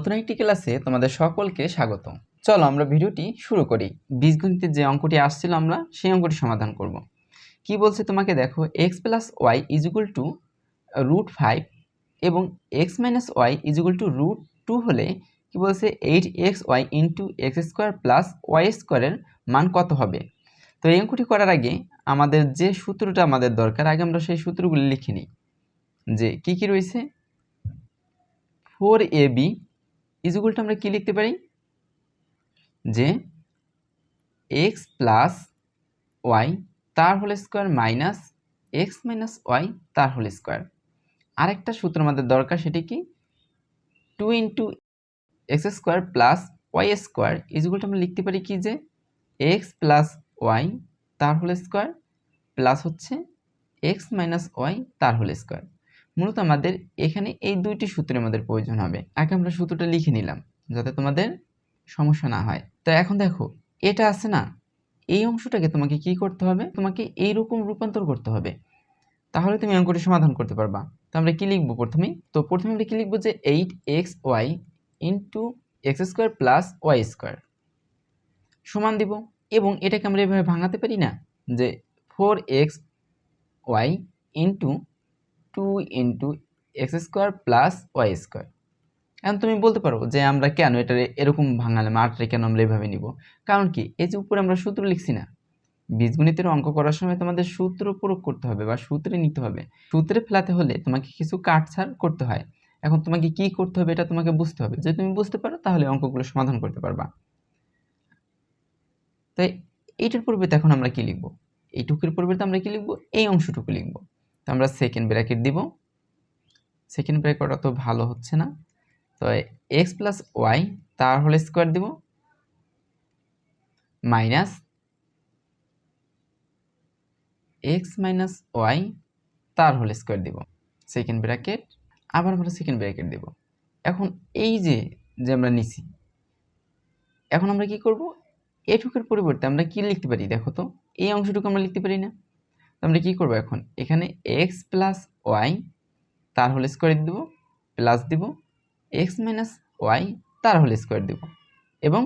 নতুন একটি ক্লাসে তোমাদের সকলকে স্বাগত চলো আমরা ভিডিওটি শুরু করি। বীজগণিতের যে অঙ্কটি আসছিল আমরা সেই অঙ্কটি সমাধান করব। কি বলছে তোমাকে দেখো X plus Y is equal two root five এবং X minus Y is equal two root two হলে কি বলছে eight X Y into X square plus Y স্কোয়ারের মান কত হবে? তো এই অঙ্কটি করার আগে আমাদের যে সূত্রটা আমাদের দরকার, আগে আমরা সেই সূত্রগুলি লিখে নিই। যে কি কি রয়েছে? ফোর এ বি ইজুগুলটা আমরা কি লিখতে পারি? যে এক্স প্লাস ওয়াই তার whole square minus X minus Y তার হোল স্কোয়ার আরেকটা সূত্র আমাদের দরকার সেটি কি? Two into X square plus Y square ইজুগুলটা আমরা লিখতে পারি কি যে এক্স প্লাস ওয়াই তার হোল স্কোয়ার প্লাস হচ্ছে এক্স মাইনাস ওয়াই তার হোল স্কোয়ার মূলত আমাদের এখানে এই দুইটি সূত্রের আমাদের প্রয়োজন হবে। আগে আমরা সূত্রটা লিখে নিলাম, যাতে তোমাদের সমস্যা না হয়। তো এখন দেখো, এটা আছে না, এই অংশটাকে তোমাকে কি করতে হবে? তোমাকে এই রকম রূপান্তর করতে হবে। তাহলে তুমি অঙ্কটি সমাধান করতে পারবা। তো আমরা কি লিখব প্রথমে? তো প্রথমে আমরা কি লিখব যে eight X Y into X square plus Y square. সমান দিব। এবং এটাকে আমরা এভাবে ভাঙাতে পারি না যে four X Y into two into X square plus Y square এখন তুমি বলতে পারো যে আমরা কেন এটা এরকম ভাঙালাম আটটা কেন আমরা এভাবে নিব? কারণ কি, এই যে উপরে আমরা সূত্র লিখছি না, বীজগণিতের অঙ্ক করার সময় তোমাদের সূত্র প্রয়োগ করতে হবে বা সূত্রে নিতে হবে। সূত্রে ফেলাতে হলে তোমাকে কিছু কাটছাড় করতে হয়। এখন তোমাকে কি করতে হবে এটা তোমাকে বুঝতে হবে। যদি তুমি বুঝতে পারো, তাহলে অঙ্কগুলো সমাধান করতে পারবা। তাই এইটার পরিবর্তে এখন আমরা কি লিখব? এইটুকুর পরিবর্তে আমরা কি লিখব? এই অংশটুকু লিখব। আমরা সেকেন্ড ব্র্যাকেট দিব। সেকেন্ড ব্র্যাকেট অত ভালো হচ্ছে না। তো এক্স প্লাস ওয়াই তার হোল স্কোয়ার দিব। মাইনাস এক্স মাইনাস ওয়াই তার হোল স্কোয়ার দিব। সেকেন্ড ব্র্যাকেট আবার আমরা সেকেন্ড ব্র্যাকেট দিব। এখন এই যে যে আমরা নিছি, এখন আমরা কি করব? এটুকের পরিবর্তে আমরা কি লিখতে পারি দেখো তো? এই অংশটুকু আমরা লিখতে পারি না। আমরা কি করব এখন? এখানে এক্স প্লাস ওয়াই তার হোল স্কোয়ার দিব প্লাস দিব এক্স মাইনাস ওয়াই তার হোল স্কোয়ার দিব এবং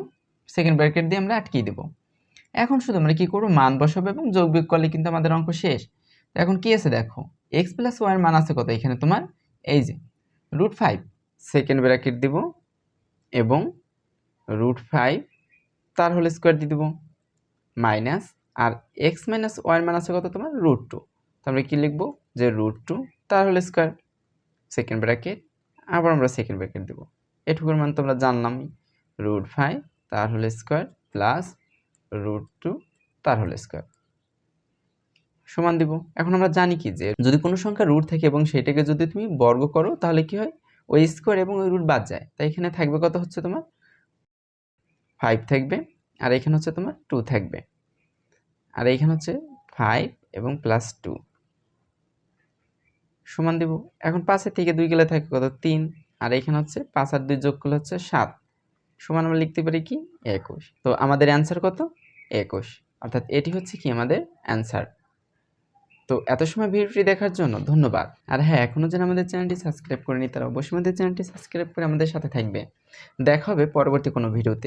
সেকেন্ড ব্র্যাকেট দিয়ে আমরা আটকিয়ে দেব। এখন শুধু আমরা কী করব? মান বসাবো এবং যোগ বিয়োগ করলে কিন্তু আমাদের অঙ্ক শেষ। এখন কি আছে দেখো? এক্স প্লাস ওয়াইয়ের মান আছে কত এখানে তোমার এই যে রুট ফাইভ সেকেন্ড ব্র্যাকেট দিব এবং রুট ফাইভ তার হোল স্কোয়ার দিয়ে দেবো মাইনাস আর এক্স মাইনাস ওয়াইয়ের মান আছে কত তোমার রুট টু তো কী লিখব? যে রুট টু তার হোল স্কোয়ার সেকেন্ড ব্র্যাকেট আবার আমরা সেকেন্ড ব্র্যাকেট দেবো। এটুকুর মান তোমরা জানলামই। রুট ফাইভ তার whole square plus root two তার হোল স্কোয়ার সমান দিব। এখন আমরা জানি কি যে, যদি কোনো সংখ্যা রুট থাকে এবং সেটাকে যদি তুমি বর্গ করো, তাহলে কি হয়? ওই স্কোয়ার এবং ওই রুট বাদ যায়। তাই এখানে থাকবে কত হচ্ছে তোমার? ফাইভ থাকবে। আর এখানে হচ্ছে তোমার টু থাকবে। আর এইখানে হচ্ছে ফাইভ এবং প্লাস টু সমান দিব। এখন পাঁচের থেকে দুই গেলে থাকে কত? তিন। আর এইখানে হচ্ছে পাঁচ আর দুই যোগ করলে হচ্ছে সাত। সমান আমরা লিখতে পারি কি? একুশ। তো আমাদের অ্যান্সার কত? একুশ। অর্থাৎ এটি হচ্ছে কি আমাদের অ্যান্সার তো এত সময় ভিডিওটি দেখার জন্য ধন্যবাদ। আর হ্যাঁ এখনও যেন আমাদের চ্যানেলটি সাবস্ক্রাইব করেনি, তারা অবশ্যই আমাদের চ্যানেলটি সাবস্ক্রাইব করে আমাদের সাথে থাকবে। দেখা হবে পরবর্তী কোনো ভিডিওতে।